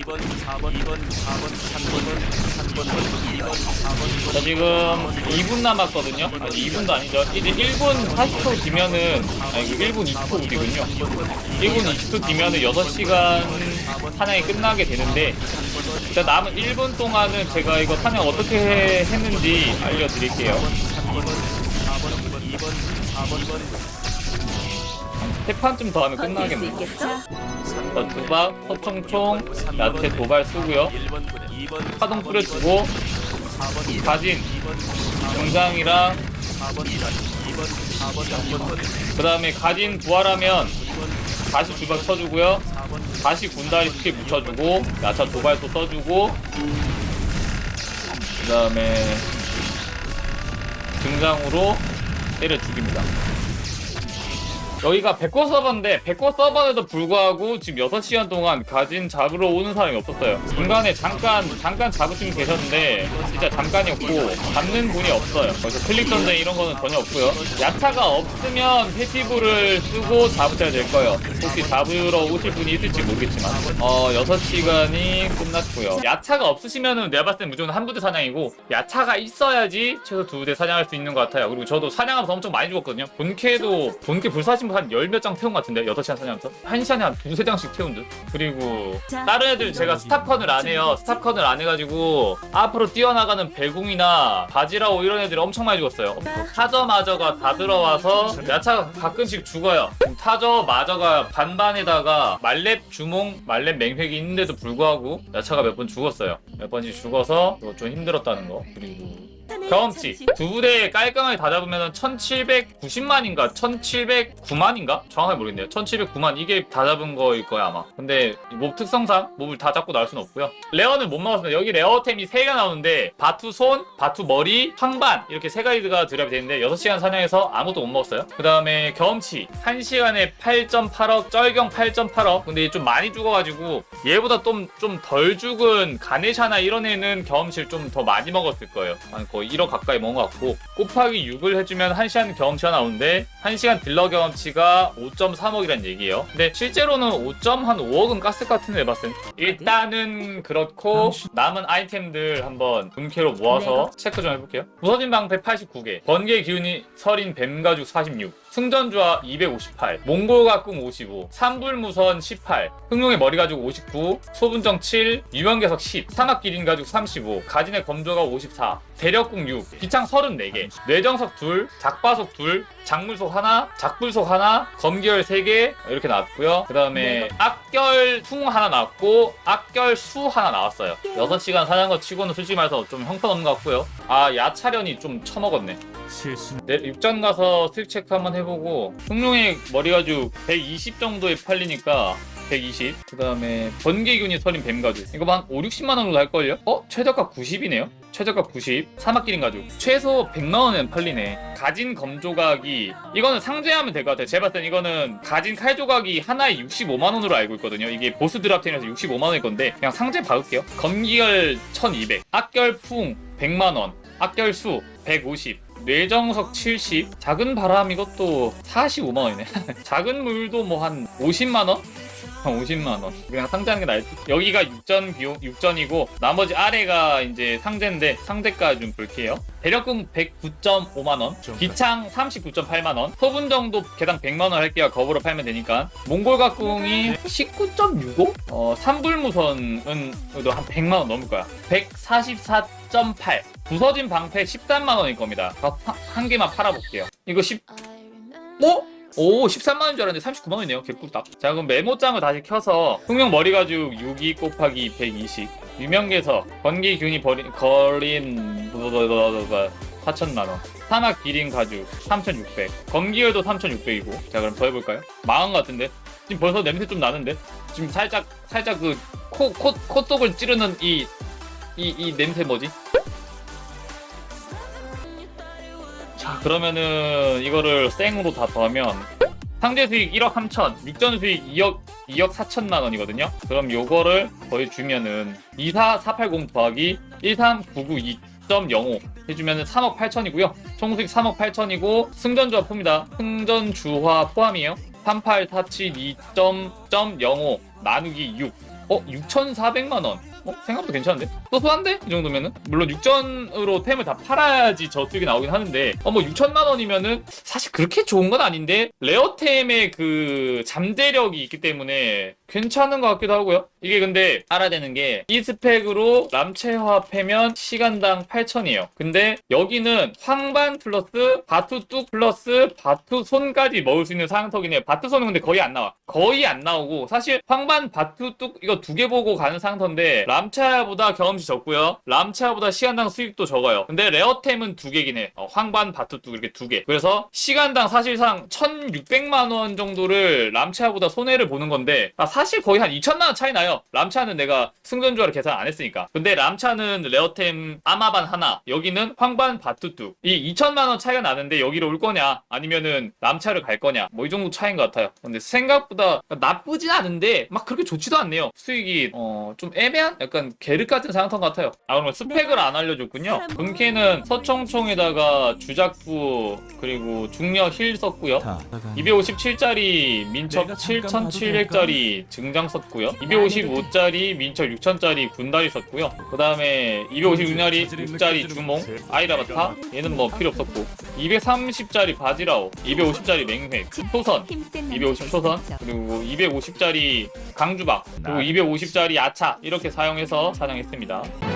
2번, 4번, 2번, 4번, 3번, 3번, 2번, 4번, 자 지금 2분 남았거든요. 아니 2분도 아니죠. 이제 1분 40초 뒤면은 아 이거 1분 20초 뒤군요. 1분 20초 뒤면은 6시간 사냥이 끝나게 되는데 자 남은 1분 동안은 제가 이거 사냥 어떻게 해- 했는지 알려드릴게요. 3번, 4번, 2번, 4번, 세 판쯤 더 하면 끝나겠네. 자 두박, 소총총, 야채 도발 쓰고요. 1번 부대, 2번, 파동 뿌려주고 4번, 가진 2번, 등장이랑 4번, 2번, 4번, 3번 부대, 그 다음에 가진 부활하면 다시 두박 쳐주고요. 4번, 다시 군다리 스킬 묻혀주고 야차 도발도 써주고 그 다음에 등장으로 때려 죽입니다 여기가 백호 서버인데 백호 서버에도 불구하고 지금 6시간 동안 가진 잡으러 오는 사람이 없었어요. 중간에 잠깐 잠깐 잡으신 계셨는데 진짜 잠깐이었고 잡는 분이 없어요. 그래서 클릭 전쟁 이런 거는 전혀 없고요. 야차가 없으면 패시브를 쓰고 잡으셔야 될 거예요. 혹시 잡으러 오실 분이 있을지 모르겠지만. 어 6시간이 끝났고요. 야차가 없으시면은 내가 봤을 땐 무조건 한 부대 사냥이고 야차가 있어야지 최소 두 부대 사냥할 수 있는 것 같아요. 그리고 저도 사냥하면서 엄청 많이 죽었거든요. 본캐도 본캐 불사신 한 열 몇 장 태운 것 같은데? 6시간 사냥하면서 한 시간에 한 두세 장씩 태운 듯? 그리고 다른 애들 제가 스탑컨을 안 해요. 스탑컨을 안 해가지고 앞으로 뛰어나가는 배궁이나 바지라오 이런 애들이 엄청 많이 죽었어요. 타저마저가 다 들어와서 야차가 가끔씩 죽어요. 타저마저가 반반에다가 말렙 주몽 말렙 맹획이 있는데도 불구하고 야차가 몇 번 죽었어요. 몇 번씩 죽어서 좀 힘들었다는 거. 그리고 경험치. 두 부대 깔끔하게 다 잡으면 1790만인가? 1709만인가? 정확하게 모르겠네요. 1709만. 이게 다 잡은 거일 거야 아마. 근데 몹 특성상 몹을 다 잡고 나올 수는 없고요. 레어는 못 먹었습니다. 여기 레어템이 3개 나오는데 바투 손 바투 머리 황반 이렇게 세 가지가 드랍이 되는데 6시간 사냥해서 아무것도 못 먹었어요. 그 다음에 경험치. 1시간에 8.8억 쩔경 8.8억. 근데 얘좀 많이 죽어가지고 얘보다 좀 좀 덜 죽은 가네샤나 이런 애는 경험치를 좀 더 많이 먹었을 거예요. 한 거의 1억 가까이 먹은 것 같고 곱하기 6을 해주면 1시간 경험치가 나오는데 1시간 딜러 경험치가 5.3억이란 얘기예요. 근데 실제로는 5.5억은 깠을 것 같은데 봤을 땐 일단은 그렇고 남은 아이템들 한번 금캐로 모아서 체크 좀 해볼게요. 부서진 방패 89개 번개 기운이 서린 뱀가죽 46 승전주화 258, 몽골각궁 55, 산불무선 18, 흑룡의 머리 가죽 59, 소분정 7, 유명계석 10, 사막기린 가죽 35, 가진의 검조가 54, 대력궁 6, 기창 34개, 뇌정석 2, 작바석 2, 작물속 하나, 작불속 하나, 검기열 3개 이렇게 나왔고요. 그 다음에 악결 퉁 하나 나왔고 악결 수 하나 나왔어요. 6시간 사냥거 치고는 솔직히 말해서 좀 형편없는 것 같고요. 아 야차련이 좀 처먹었네. 실수, 내 육전 가서 스틱 체크 한번 해보고 흑룡의 머리가죽 120 정도에 팔리니까 120. 그 다음에 번개균이 서린 뱀 가죽. 이거 한 5, 60만 원으로 할걸요? 어? 최저가 90이네요? 최저가 90. 사막기린 가죽. 최소 100만 원엔 팔리네. 가진 검 조각이 이거는 상제하면 될 것 같아요. 제가 봤을 땐 이거는 가진 칼 조각이 하나에 65만 원으로 알고 있거든요. 이게 보스 드랍템에서 65만 원일 건데 그냥 상제 박을게요. 검기열 1200. 악결풍 100만 원. 악결수 150. 뇌정석 70, 작은 바람 이것도 45만 원이네. 작은 물도 뭐 한 50만 원? 한 50만 원. 그냥 상자하는 게 나을 듯. 여기가 육전 비용 육전이고 나머지 아래가 이제 상제인데 상대가 좀 볼게요. 대력금 109.5만 원, 기창 39.8만 원, 소분 정도 개당 100만 원 할게요. 거부로 팔면 되니까. 몽골 각궁이 19.65? 어, 산불무선은 그래도 한 100만 원 넘을 거야. 144.8. 부서진 방패 13만 원일 겁니다. 한, 한 개만 팔아볼게요. 이거 10, 어? 오 13만 원인 줄 알았는데 39만 원이네요. 개꿀딱. 자 그럼 메모장을 다시 켜서 흑룡 머리 가죽 62 곱하기 120 유명계석 번개균이 버리, 거린 4천만 원. 사막 기린 가죽 3,600 검기열도 3,600이고. 자 그럼 더 해볼까요? 망한 것 같은데? 지금 벌써 냄새 좀 나는데? 지금 살짝 살짝 그 코 코 코독을 찌르는 이 이, 이 냄새 뭐지? 그러면은 이거를 생으로 다 더하면 상대 수익 1억 3천, 육전 수익 2억 2억 4천만 원이거든요. 그럼 요거를 거의 주면은 24480 더하기 13992.05 해주면은 3억 8천이고요. 총 수익 3억 8천이고 승전주화 포입니다. 승전주화 포함이에요. 38472.05 나누기 6 어 6,400만 원. 어 생각보다 괜찮은데? 소소한데? 이 정도면은 물론 6전으로 템을 다 팔아야지 저쪽이 나오긴 하는데 어 뭐 6천만 원이면은 사실 그렇게 좋은 건 아닌데 레어템의 그 잠재력이 있기 때문에 괜찮은 것 같기도 하고요. 이게 근데 알아야 되는 게 이 스펙으로 람체화 패면 시간당 8천이에요. 근데 여기는 황반 플러스 바투 뚝 플러스 바투 손까지 먹을 수 있는 해요. 바투 손은 근데 거의 안 나와. 거의 안 나오고 사실 황반 바투 뚝 이거 두 개 보고 가는 상터인데 람체화보다 경험치 적고요. 람체화보다 시간당 수익도 적어요. 근데 레어템은 두 개긴 해. 어, 황반 바투 뚝 이렇게 두 개. 그래서 시간당 사실상 1,600만 원 정도를 람체화보다 손해를 보는 건데 아, 사실 거의 한 2천만 원 차이 나요. 람차는 내가 승전주화를 계산 안 했으니까. 근데 람차는 레어템 아마반 하나, 여기는 황반 바투뚜. 이 2천만 원 차이가 나는데 여기로 올 거냐, 아니면은 람차를 갈 거냐, 뭐 이 정도 차이인 것 같아요. 근데 생각보다 나쁘진 않은데 막 그렇게 좋지도 않네요. 수익이 어, 좀 애매한 약간 게르 같은 상황 같아요. 아 그럼 스펙을 안 알려줬군요. 본캐는 서총총에다가 주작부 그리고 중력 힐 썼고요. 257짜리 민첩 7700짜리 증장 썼고요. 255짜리 민첩 6000짜리 군다리 썼고요. 그 다음에 256짜리 6짜리 주몽 아이라바타 얘는 뭐 필요 없었고 230짜리 바지라오 250짜리 맹획 초선 250 초선 그리고 250짜리 강주박 그리고 250짜리 야차 이렇게 사용해서 사냥했습니다.